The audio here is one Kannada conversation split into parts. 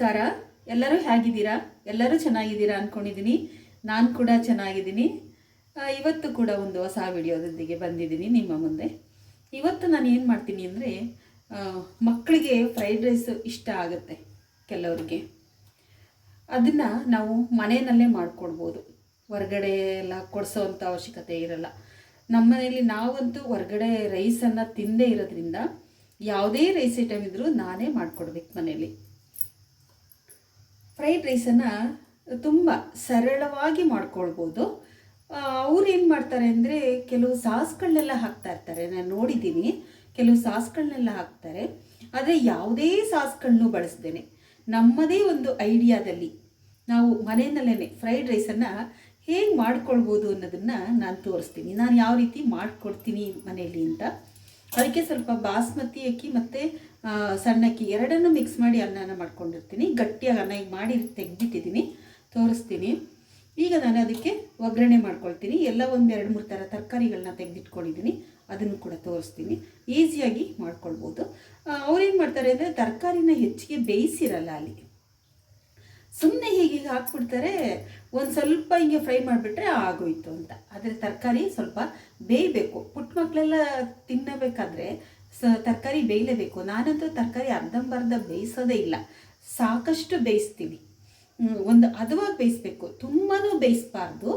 ನಮಸ್ಕಾರ. ಎಲ್ಲರೂ ಹೇಗಿದ್ದೀರಾ? ಎಲ್ಲರೂ ಚೆನ್ನಾಗಿದ್ದೀರಾ ಅಂದ್ಕೊಂಡಿದ್ದೀನಿ ನಾನು ಕೂಡ ಚೆನ್ನಾಗಿದ್ದೀನಿ. ಇವತ್ತು ಕೂಡ ಒಂದು ಹೊಸ ವಿಡಿಯೋದೊಂದಿಗೆ ಬಂದಿದ್ದೀನಿ ನಿಮ್ಮ ಮುಂದೆ. ಇವತ್ತು ನಾನು ಏನು ಮಾಡ್ತೀನಿ ಅಂದರೆ ಮಕ್ಕಳಿಗೆ ಫ್ರೈಡ್ ರೈಸ್ ಇಷ್ಟ ಆಗುತ್ತೆ ಕೆಲವರಿಗೆ. ಅದನ್ನು ನಾವು ಮನೆಯಲ್ಲೇ ಮಾಡಿಕೊಡ್ಬೋದು. ಹೊರಗಡೆ ಎಲ್ಲ ಕೊಡಿಸೋವಂಥ ಅವಶ್ಯಕತೆ ಇರಲ್ಲ. ನಮ್ಮ ಮನೆಯಲ್ಲಿ ನಾವಂತೂ ಹೊರಗಡೆ ರೈಸನ್ನು ತಿಂದೇ ಇರೋದ್ರಿಂದ, ಯಾವುದೇ ರೈಸ್ ಐಟಮ್ ಇದ್ದರೂ ನಾನೇ ಮಾಡಿಕೊಡ್ಬೇಕು ಮನೆಯಲ್ಲಿ. ಫ್ರೈಡ್ ರೈಸನ್ನು ತುಂಬ ಸರಳವಾಗಿ ಮಾಡ್ಕೊಳ್ಬೋದು. ಅವ್ರು ಏನು ಮಾಡ್ತಾರೆ ಅಂದರೆ ಕೆಲವು ಸಾಸ್ಗಳನ್ನೆಲ್ಲ ಹಾಕ್ತಾ ಇರ್ತಾರೆ. ನಾನು ನೋಡಿದ್ದೀನಿ. ಕೆಲವು ಸಾಸ್ಗಳನ್ನೆಲ್ಲ ಹಾಕ್ತಾರೆ. ಆದರೆ ಯಾವುದೇ ಸಾಸ್ಗಳನ್ನು ಬಳಸ್ದೇನೆ. ನಮ್ಮದೇ ಒಂದು ಐಡಿಯಾದಲ್ಲಿ ನಾವು ಮನೆಯಲ್ಲೇ ಫ್ರೈಡ್ ರೈಸನ್ನು ಹೇಗೆ ಮಾಡ್ಕೊಳ್ಬೋದು ಅನ್ನೋದನ್ನು ನಾನು ತೋರಿಸ್ತೀನಿ. ನಾನು ಯಾವ ರೀತಿ ಮಾಡಿಕೊಡ್ತೀನಿ ಮನೆಯಲ್ಲಿ ಅಂತ. ಅದಕ್ಕೆ ಸ್ವಲ್ಪ ಬಾಸ್ಮತಿ ಅಕ್ಕಿ ಮತ್ತು ಎರಡನ್ನು ಎರಡನ್ನೂ ಮಿಕ್ಸ್ ಮಾಡಿ ಅನ್ನನ ಮಾಡ್ಕೊಂಡಿರ್ತೀನಿ. ಗಟ್ಟಿಯಾಗಿ ಅನ್ನ ಈಗ ಮಾಡಿ ತೆಗೆದಿಟ್ಟಿದ್ದೀನಿ ತೋರಿಸ್ತೀನಿ. ಈಗ ನಾನು ಅದಕ್ಕೆ ಒಗ್ಗರಣೆ ಮಾಡ್ಕೊಳ್ತೀನಿ. ಎಲ್ಲ ಒಂದು ಎರಡು ಮೂರು ಥರ ತರಕಾರಿಗಳನ್ನ ತೆಗೆದಿಟ್ಕೊಂಡಿದ್ದೀನಿ ಅದನ್ನು ಕೂಡ ತೋರಿಸ್ತೀನಿ. ಈಸಿಯಾಗಿ ಮಾಡ್ಕೊಳ್ಬೋದು. ಅವ್ರೇನು ಮಾಡ್ತಾರೆ ಅಂದರೆ ತರಕಾರಿನ ಹೆಚ್ಚಿಗೆ ಬೇಯಿಸಿರಲ್ಲ ಅಲ್ಲಿ. ಸುಮ್ಮನೆ ಹೀಗೆ ಹಾಕ್ಬಿಡ್ತಾರೆ. ಒಂದು ಸ್ವಲ್ಪ ಹಿಂಗೆ ಫ್ರೈ ಮಾಡಿಬಿಟ್ರೆ ಆಗೋಯ್ತು ಅಂತ. ಆದರೆ ತರಕಾರಿ ಸ್ವಲ್ಪ ಬೇಯಬೇಕು. ಪುಟ್ಟ ಮಕ್ಕಳೆಲ್ಲ ತಿನ್ನಬೇಕಾದ್ರೆ ಸ, ತರಕಾರಿ ಬೇಯಲೇಬೇಕು. ನಾನಂತೂ ತರಕಾರಿ ಅರ್ಧಂಬರ್ಧ ಬೇಯಿಸೋದೇ ಇಲ್ಲ. ಸಾಕಷ್ಟು ಬೇಯಿಸ್ತೀನಿ ಒಂದು ಹದವಾಗಿ ಬೇಯಿಸ್ಬೇಕು. ತುಂಬಾ ಬೇಯಿಸ್ಬಾರ್ದು.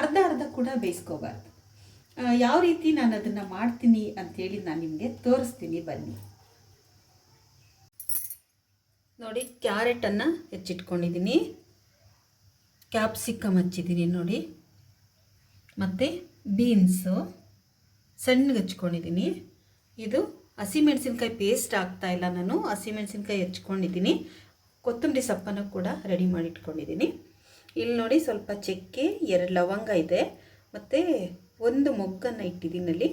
ಅರ್ಧ ಅರ್ಧ ಕೂಡ ಬೇಯಿಸ್ಕೋಬಾರ್ದು. ಯಾವ ರೀತಿ ನಾನು ಅದನ್ನು ಮಾಡ್ತೀನಿ ಅಂಥೇಳಿ ನಾನು ನಿಮಗೆ ತೋರಿಸ್ತೀನಿ. ಬನ್ನಿ. ನೋಡಿ, ಕ್ಯಾರೆಟನ್ನು ಹೆಚ್ಚಿಟ್ಕೊಂಡಿದ್ದೀನಿ ಕ್ಯಾಪ್ಸಿಕಮ್ ಹಚ್ಚಿದ್ದೀನಿ ನೋಡಿ. ಮತ್ತು ಬೀನ್ಸು. ಸಣ್ಣಗೆ ಹಚ್ಕೊಂಡಿದ್ದೀನಿ. ಇದು ಹಸಿಮೆಣಸಿನ್ಕಾಯಿ ಪೇಸ್ಟ್ ಆಗ್ತಾ ಇಲ್ಲ ನಾನು. ಹಸಿಮೆಣಸಿನ್ಕಾಯಿ ಹೆಚ್ಕೊಂಡಿದ್ದೀನಿ. ಕೊತ್ತಂಬರಿ ಸೊಪ್ಪನ್ನು ಕೂಡ ರೆಡಿ ಮಾಡಿ ಇಟ್ಕೊಂಡಿದ್ದೀನಿ ಇಲ್ಲಿ ನೋಡಿ ಸ್ವಲ್ಪ ಚಕ್ಕೆ, ಎರಡು ಲವಂಗ ಇದೆ. ಮತ್ತು ಒಂದು ಮೊಗ್ಗನ್ನು ಇಟ್ಟಿದ್ದೀನಿ ಅಲ್ಲಿ.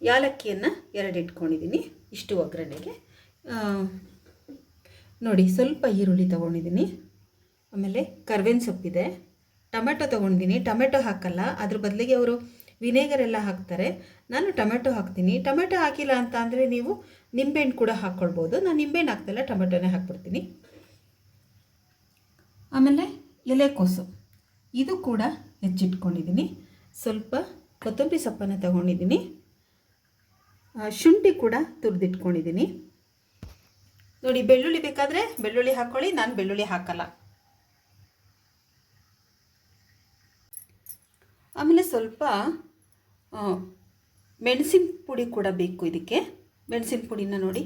ಯಾಲಕ್ಕಿಯನ್ನು ಎರಡು ಇಟ್ಕೊಂಡಿದ್ದೀನಿ. ಇಷ್ಟು ಒಗ್ಗರಣೆಗೆ. ನೋಡಿ ಸ್ವಲ್ಪ ಈರುಳ್ಳಿ ತೊಗೊಂಡಿದ್ದೀನಿ. ಆಮೇಲೆ ಕರ್ಬೇವಿನ ಸೊಪ್ಪಿದೆ. ಟೊಮೆಟೊ ತೊಗೊಂಡಿದ್ದೀನಿ. ಟೊಮೆಟೊ ಹಾಕಲ್ಲ. ಅದ್ರ ಬದಲಿಗೆ ಅವರು ವಿನೇಗರ್ ಎಲ್ಲ ಹಾಕ್ತಾರೆ. ನಾನು ಟೊಮೆಟೊ ಹಾಕ್ತೀನಿ. ಟೊಮೆಟೊ ಹಾಕಿಲ್ಲ ಅಂತ ಅಂದರೆ ನೀವು ನಿಂಬೆಹಣ್ಣು ಕೂಡ ಹಾಕ್ಕೊಳ್ಬೋದು. ನಾನು ನಿಂಬೆಹಣ್ಣು ಹಾಕ್ತಿಲ್ಲ ಟೊಮೆಟೊನೇ ಹಾಕ್ಬಿಡ್ತೀನಿ. ಆಮೇಲೆ ಎಲೆಕೋಸು. ಇದು ಕೂಡ ಹೆಚ್ಚಿಟ್ಕೊಂಡಿದ್ದೀನಿ. ಸ್ವಲ್ಪ ಕೊತ್ತಂಬರಿ ಸೊಪ್ಪನ್ನು ತಗೊಂಡಿದ್ದೀನಿ. ಶುಂಠಿ ಕೂಡ ತುರಿದಿಟ್ಕೊಂಡಿದ್ದೀನಿ. ನೋಡಿ, ಬೆಳ್ಳುಳ್ಳಿ ಬೇಕಾದರೆ ಬೆಳ್ಳುಳ್ಳಿ ಹಾಕ್ಕೊಳ್ಳಿ ನಾನು ಬೆಳ್ಳುಳ್ಳಿ ಹಾಕಲ್ಲ. ಆಮೇಲೆ ಸ್ವಲ್ಪ ಮೆಣಸಿನ ಪುಡಿ ಕೂಡ ಬೇಕು ಇದಕ್ಕೆ. ಮೆಣಸಿನ ಪುಡಿನ ನೋಡಿ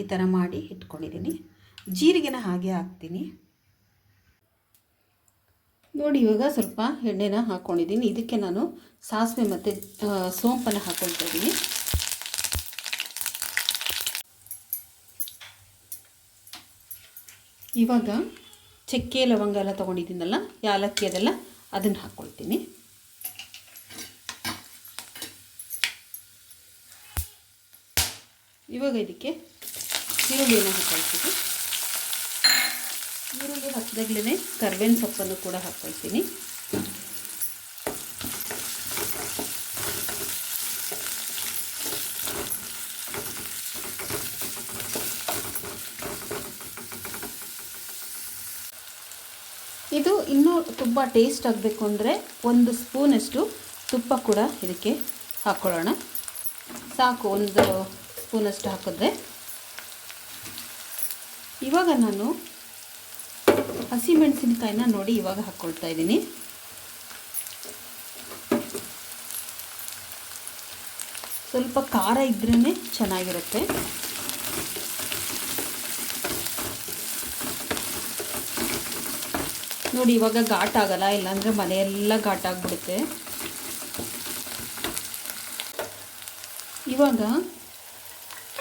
ಈ ಥರ ಮಾಡಿ ಇಟ್ಕೊಂಡಿದ್ದೀನಿ. ಜೀರಿಗೆನ ಹಾಗೆ ಹಾಕ್ತೀನಿ. ನೋಡಿ ಇವಾಗ ಸ್ವಲ್ಪ ಎಣ್ಣೆನ ಹಾಕ್ಕೊಂಡಿದ್ದೀನಿ ಇದಕ್ಕೆ ನಾನು ಸಾಸಿವೆ ಮತ್ತು ಸೋಂಪನ್ನು ಹಾಕ್ಕೊಳ್ತಾ ಇದ್ದೀನಿ ಇವಾಗ ಚಕ್ಕೆ, ಲವಂಗ ಎಲ್ಲ ತೊಗೊಂಡಿದ್ದೀನಲ್ಲ, ಯಾಲಕ್ಕಿ ಅದೆಲ್ಲ ಅದನ್ನು ಹಾಕ್ಕೊಳ್ತೀನಿ ಇವಾಗ ಇದಕ್ಕೆ ಈರುಳ್ಳಿನ ಹಾಕೊಳ್ತೀವಿ ಈರುಳ್ಳಿ ಹಾಕಿದಾಗಲೇ ಕರ್ಬೇವಿನ ಸೊಪ್ಪನ್ನು ಕೂಡ ಹಾಕ್ಕೊಳ್ತೀನಿ ಇದು ಇನ್ನೂ ತುಂಬ ಟೇಸ್ಟ್ ಆಗಬೇಕು ಅಂದರೆ ಒಂದು ಸ್ಪೂನಷ್ಟು ತುಪ್ಪ ಕೂಡ ಇದಕ್ಕೆ ಹಾಕ್ಕೊಳ್ಳೋಣ ಸಾಕು, ಒಂದು ಸ್ಪೂನಷ್ಟು ಹಾಕಿದ್ರೆ ಇವಾಗ ನಾನು ಹಸಿಮೆಣಸಿನ್ಕಾಯಿನ ನೋಡಿ ಇವಾಗ ಹಾಕ್ಕೊಳ್ತಾ ಇದ್ದೀನಿ. ಸ್ವಲ್ಪ ಖಾರ ಇದ್ರೇ ಚೆನ್ನಾಗಿರುತ್ತೆ. ನೋಡಿ, ಇವಾಗ ಘಾಟ್ ಆಗಲ್ಲ, ಇಲ್ಲಾಂದರೆ ಮನೆಯೆಲ್ಲ ಘಾಟ್ ಆಗಿಬಿಡುತ್ತೆ. ಇವಾಗ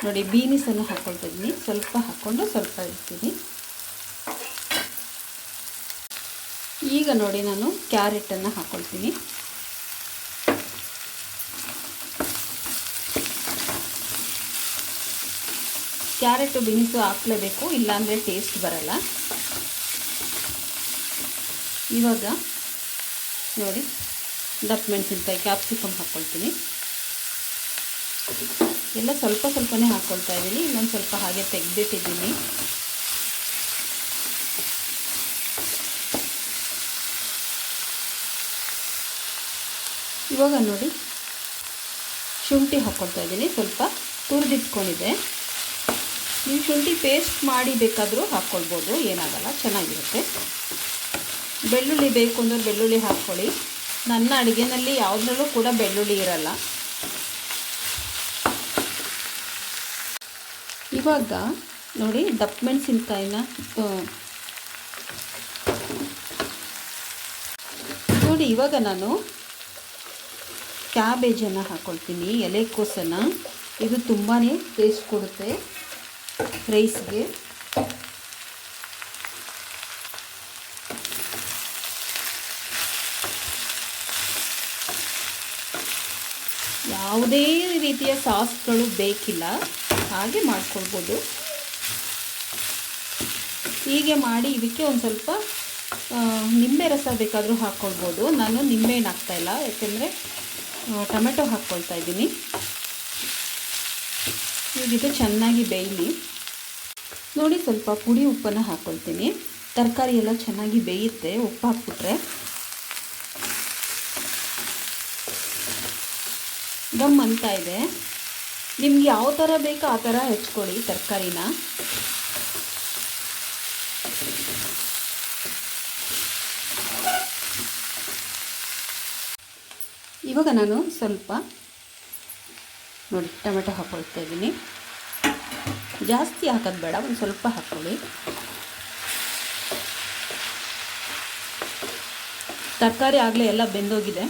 ನೋಡಿ ಬೀನಿಸನ್ನು ಹಾಕ್ಕೊಳ್ತಾ ಇದ್ದೀನಿ ಸ್ವಲ್ಪ ಹಾಕ್ಕೊಂಡು ಸ್ವಲ್ಪ ಇಡ್ತೀನಿ. ಈಗ ನೋಡಿ, ನಾನು ಕ್ಯಾರೆಟನ್ನು ಹಾಕ್ಕೊಳ್ತೀನಿ ಕ್ಯಾರೆಟು ಬೀನ್ಸು ಹಾಕ್ಲೇಬೇಕು, ಇಲ್ಲಾಂದರೆ ಟೇಸ್ಟ್ ಬರಲ್ಲ. ಇವಾಗ ನೋಡಿ ದಪ್ಪ ಮೆಣಸಿನ್ಕಾಯಿ ಕ್ಯಾಪ್ಸಿಕಮ್ ಹಾಕ್ಕೊಳ್ತೀನಿ ಎಲ್ಲ ಸ್ವಲ್ಪ ಸ್ವಲ್ಪನೇ ಹಾಕ್ಕೊಳ್ತಾ ಇದ್ದೀನಿ. ಇನ್ನೊಂದು ಸ್ವಲ್ಪ ಹಾಗೆ ತೆಗೆದಿಟ್ಟಿದ್ದೀನಿ. ಇವಾಗ ನೋಡಿ, ಶುಂಠಿ ಹಾಕ್ಕೊಳ್ತಾ ಇದ್ದೀನಿ. ಸ್ವಲ್ಪ ತುರಿದಿಟ್ಕೊಂಡಿದೆ. ನೀವು ಶುಂಠಿ ಪೇಸ್ಟ್ ಮಾಡಿ ಬೇಕಾದರೂ ಹಾಕ್ಕೊಳ್ಬೋದು ಏನಾಗಲ್ಲ, ಚೆನ್ನಾಗಿರುತ್ತೆ. ಬೆಳ್ಳುಳ್ಳಿ ಬೇಕು ಅಂದರೆ ಬೆಳ್ಳುಳ್ಳಿ ಹಾಕ್ಕೊಳ್ಳಿ. ನನ್ನ ಅಡುಗೆನಲ್ಲಿ ಯಾವುದ್ರಲ್ಲೂ ಕೂಡ ಬೆಳ್ಳುಳ್ಳಿ ಇರಲ್ಲ. ಇವಾಗ ನೋಡಿ ದಪ್ಪ ಮೆಣಸಿನ್ಕಾಯಿನ ನೋಡಿ ಇವಾಗ ನಾನು ಕ್ಯಾಬೇಜನ್ನು ಹಾಕ್ಕೊಳ್ತೀನಿ ಎಲೆಕೋಸನ್ನು. ಇದು ತುಂಬಾ ಟೇಸ್ಟ್ ಕೊಡುತ್ತೆ ರೈಸ್ಗೆ. ಯಾವುದೇ ರೀತಿಯ ಸಾಸ್ಗಳು ಬೇಕಿಲ್ಲ. ಹಾಗೆ ಮಾಡ್ಕೊಳ್ಬೋದು. ಹೀಗೆ ಮಾಡಿ ಇದಕ್ಕೆ ಒಂದು ಸ್ವಲ್ಪ ನಿಂಬೆ ರಸ ಬೇಕಾದರೂ ಹಾಕ್ಕೊಳ್ಬೋದು ನಾನು ನಿಂಬೆಹಣ್ಣು ಹಾಕ್ತಾಯಿಲ್ಲ ಯಾಕೆಂದರೆ ಟೊಮೆಟೊ ಹಾಕ್ಕೊಳ್ತಾ ಇದ್ದೀನಿ. ಈಗಿದು ಚೆನ್ನಾಗಿ ಬೇಯಲಿ. ನೋಡಿ ಸ್ವಲ್ಪ ಪುಡಿ ಉಪ್ಪನ್ನು ಹಾಕ್ಕೊಳ್ತೀನಿ ತರಕಾರಿ ಎಲ್ಲ ಚೆನ್ನಾಗಿ ಬೇಯುತ್ತೆ, ಉಪ್ಪು ಹಾಕ್ಬಿಟ್ರೆ. ಗಮ್ ಅಂತ ಇದೆ. ನಿಮ್ಗೆ ಯಾವ ಥರ ಬೇಕೋ ಆ ಥರ ಹೆಚ್ಕೊಳ್ಳಿ ತರಕಾರಿನ. ಇವಾಗ ನಾನು ಸ್ವಲ್ಪ ನೋಡಿ ಟೊಮೆಟೊ ಹಾಕ್ಕೊಳ್ತಾ ಇದ್ದೀನಿ. ಜಾಸ್ತಿ ಹಾಕೋದು ಬೇಡ, ಒಂದು ಸ್ವಲ್ಪ ಹಾಕ್ಕೊಳ್ಳಿ ತರಕಾರಿ ಆಗಲೇ ಎಲ್ಲ ಬೆಂದೋಗಿದೆ.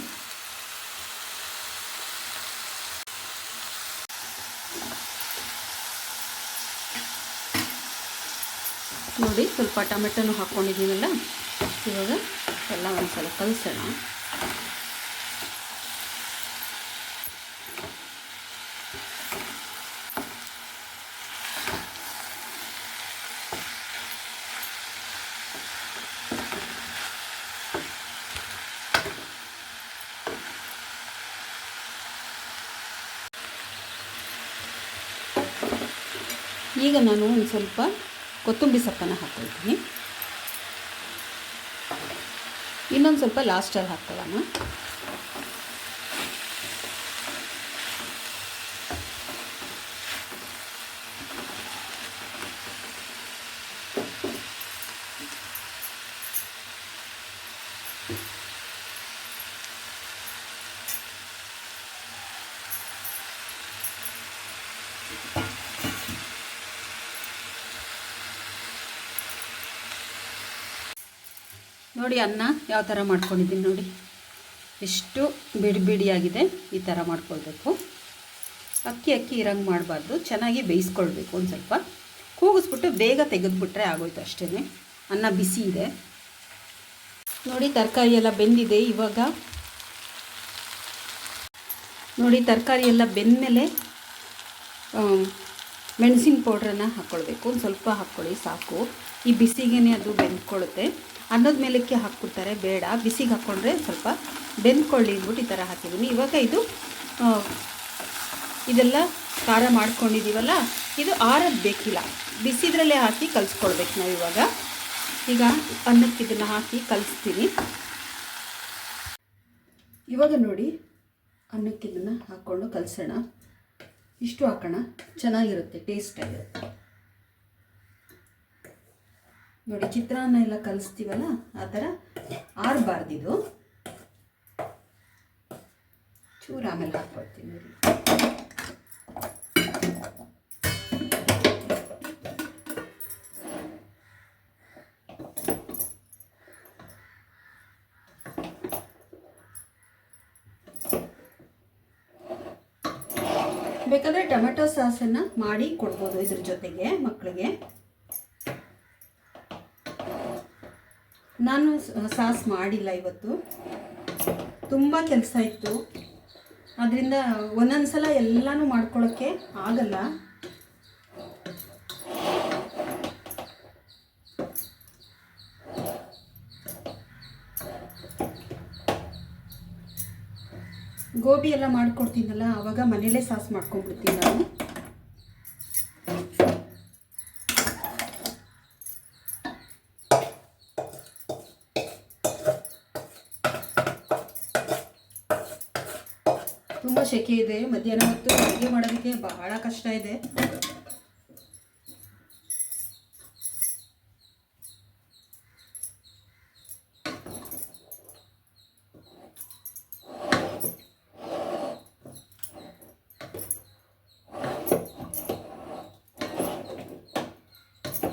ನೋಡಿ ಸ್ವಲ್ಪ ಟೊಮೆಟೊನು ಹಾಕ್ಕೊಂಡಿದ್ದೀನಲ್ಲ ಇವಾಗ ಎಲ್ಲ ಒಂದು ಸಲ ಕಲಿಸೋಣ. ಈಗ ನಾನು ಒಂದು ಸ್ವಲ್ಪ ಕೊತ್ತಂಬರಿ ಸೊಪ್ಪನ್ನು ಹಾಕ್ಕೊಳ್ತೀನಿ. ಇನ್ನೊಂದು ಸ್ವಲ್ಪ ಲಾಸ್ಟಲ್ಲಿ ಹಾಕ್ಕೊಳ್ಳೋಣ. ನೋಡಿ ಅನ್ನ ಯಾವ ಥರ ಮಾಡ್ಕೊಂಡಿದ್ದೀನಿ ನೋಡಿ. ಎಷ್ಟು ಬಿಡಿ ಬಿಡಿಯಾಗಿದೆ ಈ ಥರ ಮಾಡ್ಕೊಳ್ಬೇಕು. ಅಕ್ಕಿ ಅಕ್ಕಿ ಇರಂಗೆ ಮಾಡಬಾರ್ದು, ಚೆನ್ನಾಗಿ ಬೇಯಿಸ್ಕೊಳ್ಬೇಕು ಒಂದು ಸ್ವಲ್ಪ. ಕೂಗಿಸ್ಬಿಟ್ಟು ಬೇಗ ತೆಗೆದುಬಿಟ್ರೆ ಆಗೋಯ್ತು ಅಷ್ಟೇ ಅನ್ನ ಬಿಸಿ ಇದೆ. ನೋಡಿ ತರಕಾರಿ ಎಲ್ಲ ಬೆಂದಿದೆ ಇವಾಗ. ನೋಡಿ ತರಕಾರಿ ಎಲ್ಲ ಬೆಂದಮೇಲೆ ಮೆಣಸಿನ ಪೌಡ್ರನ್ನ ಹಾಕ್ಕೊಳ್ಬೇಕು ಒಂದು ಸ್ವಲ್ಪ ಹಾಕ್ಕೊಳ್ಳಿ, ಸಾಕು. ಈ ಬಿಸಿಗೆ ಅದು ಬೆಂದ್ಕೊಳ್ಳುತ್ತೆ ಅನ್ನದ ಮೇಲಕ್ಕೆ ಹಾಕ್ಬಿಡ್ತಾರೆ ಬೇಡ. ಬಿಸಿಗೆ ಹಾಕ್ಕೊಂಡ್ರೆ ಸ್ವಲ್ಪ ಬೆಂದ್ಕೊಳ್ಳಿ ಅಂದ್ಬಿಟ್ಟು ಈ ಥರ ಹಾಕಿದ್ದೀನಿ. ಇವಾಗ ಇದು ಇದೆಲ್ಲ ಖಾರ ಮಾಡ್ಕೊಂಡಿದ್ದೀವಲ್ಲ ಇದು ಆರೋದು ಬೇಕಿಲ್ಲ. ಬಿಸಿದ್ರಲ್ಲೇ ಹಾಕಿ ಕಲಿಸ್ಕೊಳ್ಬೇಕು ನಾವು ಇವಾಗ. ಈಗ ಅನ್ನಕ್ಕೆ ಇದನ್ನು ಹಾಕಿ ಕಲಿಸ್ತೀನಿ. ಇವಾಗ ನೋಡಿ, ಅನ್ನಕ್ಕೆ ಇದನ್ನು ಹಾಕ್ಕೊಂಡು ಕಲಿಸೋಣ. ಇಷ್ಟು ಹಾಕೋಣ. ಚೆನ್ನಾಗಿರುತ್ತೆ ಟೇಸ್ಟ್ ಆಗಿರುತ್ತೆ ನೋಡಿ, ಚಿತ್ರಾನ್ನ ಎಲ್ಲ ಕಲಿಸ್ತೀವಲ್ಲ? ಆ ಥರ ಆರಬಾರ್ದಿದು. ಚೂರು ಆಮೇಲೆ ಹಾಕ್ಕೊಳ್ತೀನಿ ನೋಡಿ. ಬೇಕಾದರೆ ಟೊಮೆಟೊ ಸಾಸನ್ನು ಮಾಡಿ ಕೊಡ್ಬೋದು ಇದ್ರ ಜೊತೆಗೆ ಮಕ್ಕಳಿಗೆ. ನಾನು ಸಾಸ್ ಮಾಡಿಲ್ಲ ಇವತ್ತು. ತುಂಬ ಕೆಲಸ ಇತ್ತು. ಅದರಿಂದ ಒಂದೊಂದು ಸಲ ಎಲ್ಲನೂ ಮಾಡ್ಕೊಳ್ಳೋಕ್ಕೆ ಆಗಲ್ಲ. ಗೋಬಿ ಎಲ್ಲ ಮಾಡ್ಕೊಡ್ತೀನಲ್ಲ ಆವಾಗ ಮನೇಲೇ ಸಾಸ್ ಮಾಡ್ಕೊಂಡ್ಬಿಡ್ತೀನಿ ನಾನು ತುಂಬ ಸೆಕೆ ಇದೆ, ಮಧ್ಯಾಹ್ನ ಹೊತ್ತು ಅಡುಗೆ ಮಾಡೋದಕ್ಕೆ ಬಹಳ ಕಷ್ಟ ಇದೆ.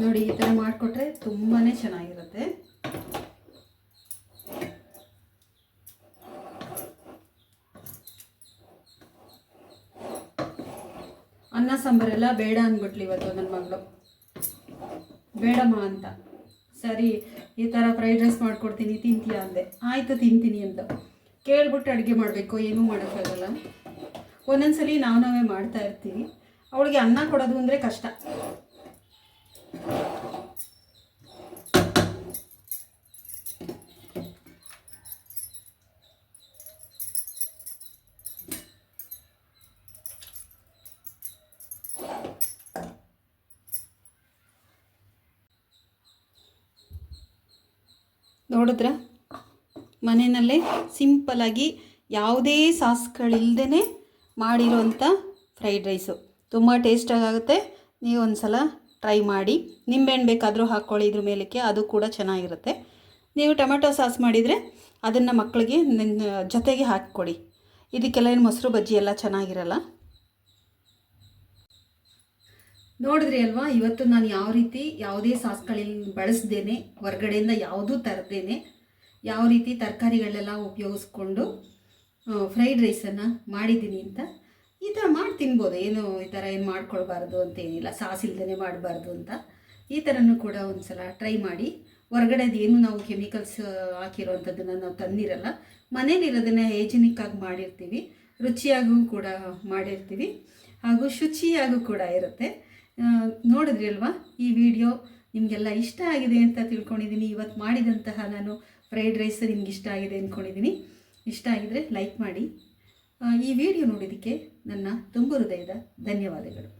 ನೋಡಿ, ಈ ಥರ ಮಾಡಿಕೊಟ್ರೆ ತುಂಬಾ ಚೆನ್ನಾಗಿರುತ್ತೆ. ಅನ್ನ ಸಾಂಬಾರೆಲ್ಲ ಬೇಡ ಅಂದ್ಬಿಟ್ಲಿ ಇವತ್ತು ನನ್ನ ಮಗಳು. ಬೇಡಮ್ಮ ಅಂತ. ಸರಿ, ಈ ಥರ ಫ್ರೈಡ್ ರೈಸ್ ಮಾಡ್ಕೊಡ್ತೀನಿ, ತಿಂತೀಯ ಅಂದೆ. ಆಯಿತು, ತಿಂತೀನಿ ಅಂತ. ಕೇಳ್ಬಿಟ್ಟು ಅಡುಗೆ ಮಾಡಬೇಕು, ಏನೂ ಮಾಡೋಕ್ಕಾಗಲ್ಲ. ಒಂದೊಂದ್ಸಲಿ ನಾವು ನಾವೇ ಮಾಡ್ತಾ ಇರ್ತೀವಿ. ಅವಳಿಗೆ ಅನ್ನ ಕೊಡೋದು ಅಂದರೆ ಕಷ್ಟ. ನೋಡಿದ್ರ? ಮನೆಯಲ್ಲೇ ಸಿಂಪಲಾಗಿ ಯಾವುದೇ ಸಾಸ್ಗಳಿಲ್ಲದೇ ಮಾಡಿರೋಂಥ ಫ್ರೈಡ್ ರೈಸು. ತುಂಬ ಟೇಸ್ಟಾಗುತ್ತೆ ನೀವು ಒಂದು ಸಲ ಟ್ರೈ ಮಾಡಿ. ನಿಂಬೆಹಣ್ಣು ಬೇಕಾದರೂ ಹಾಕ್ಕೊಳ್ಳಿ ಇದ್ರ ಮೇಲಕ್ಕೆ, ಅದು ಕೂಡ ಚೆನ್ನಾಗಿರುತ್ತೆ. ನೀವು ಟೊಮೆಟೊ ಸಾಸ್ ಮಾಡಿದರೆ ಅದನ್ನು ಮಕ್ಕಳಿಗೆ ಜೊತೆಗೆ ಹಾಕಿಕೊಡಿ. ಇದಕ್ಕೆಲ್ಲ ಏನು ಮೊಸರು ಬಜ್ಜಿ ಎಲ್ಲ ಚೆನ್ನಾಗಿರಲ್ಲ. ನೋಡಿದ್ರಿ ಅಲ್ವಾ? ಇವತ್ತು ನಾನು ಯಾವ ರೀತಿ ಯಾವುದೇ ಸಾಸ್ಗಳಲ್ಲಿ ಬಳಸ್ದೇನೆ, ಹೊರಗಡೆಯಿಂದ ಯಾವುದೂ ತರದೇನೆ, ಯಾವ ರೀತಿ ತರಕಾರಿಗಳೆಲ್ಲ ಉಪಯೋಗಿಸ್ಕೊಂಡು ಫ್ರೈಡ್ ರೈಸನ್ನು ಮಾಡಿದ್ದೀನಿ ಅಂತ. ಈ ಥರ ಮಾಡಿ ತಿನ್ಬೋದು. ಏನು ಈ ಥರ ಏನು ಮಾಡ್ಕೊಳ್ಬಾರ್ದು ಅಂತೇನಿಲ್ಲ ಇಲ್ದೇ ಮಾಡಬಾರ್ದು ಅಂತ. ಈ ಥರನೂ ಕೂಡ ಒಂದು ಸಲ ಟ್ರೈ ಮಾಡಿ. ಹೊರಗಡೆದು ಏನು ನಾವು ಕೆಮಿಕಲ್ಸ್ ಹಾಕಿರೋವಂಥದ್ದನ್ನು ನಾವು ತಂದಿರಲ್ಲ ಮನೇಲಿರೋದನ್ನು ಹೈಜಿನಿಕ್ ಆಗಿ ಮಾಡಿರ್ತೀವಿ. ರುಚಿಯಾಗೂ ಕೂಡ ಮಾಡಿರ್ತೀವಿ. ಹಾಗೂ ಶುಚಿಯಾಗೂ ಕೂಡ ಇರುತ್ತೆ. ನೋಡಿದ್ರಿ ಅಲ್ವಾ? ಈ ವಿಡಿಯೋ ನಿಮಗೆಲ್ಲ ಇಷ್ಟ ಆಗಿದೆ ಅಂತ ತಿಳ್ಕೊಂಡಿದ್ದೀನಿ. ಇವತ್ತು ಮಾಡಿದಂತಹ ನಾನು ಫ್ರೈಡ್ ರೈಸ್ ನಿಮ್ಗೆ ಇಷ್ಟ ಆಗಿದೆ ಅಂದ್ಕೊಂಡಿದ್ದೀನಿ ಇಷ್ಟ ಆಗಿದರೆ ಲೈಕ್ ಮಾಡಿ. ಈ ವಿಡಿಯೋ ನೋಡಿದ್ದಕ್ಕೆ ನನ್ನ ತುಂಬ ಹೃದಯದ ಧನ್ಯವಾದಗಳು.